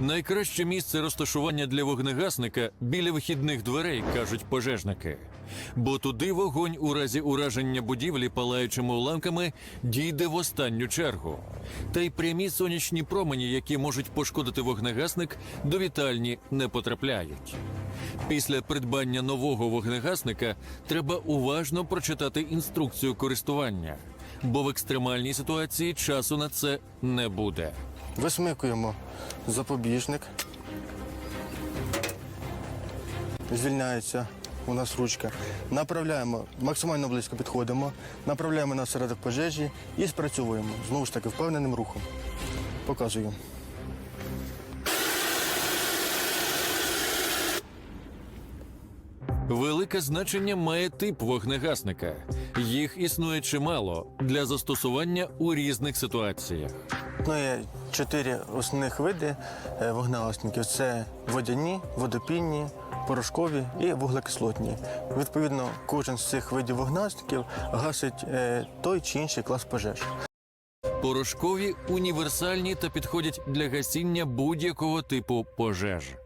Найкраще місце розташування для вогнегасника біля вихідних дверей, кажуть пожежники. Бо туди вогонь у разі ураження будівлі палаючими уламками дійде в останню чергу. Та й прямі сонячні промені, які можуть пошкодити вогнегасник, до вітальні не потрапляють. Після придбання нового вогнегасника треба уважно прочитати інструкцію користування, бо в екстремальній ситуації часу на це не буде. Висмикуємо запобіжник. Звільняється у нас ручка. Направляємо, максимально близько підходимо, направляємо на середок пожежі і спрацьовуємо. Знову ж таки, впевненим рухом. Показую. Велике значення має тип вогнегасника. Їх існує чимало для застосування у різних ситуаціях. Ну, є чотири основних види е, вогнегасників: це водяні, водопінні, порошкові і вуглекислотні. Відповідно, кожен з цих видів вогнегасників гасить е, той чи інший клас пожеж. Порошкові універсальні та підходять для гасіння будь-якого типу пожеж.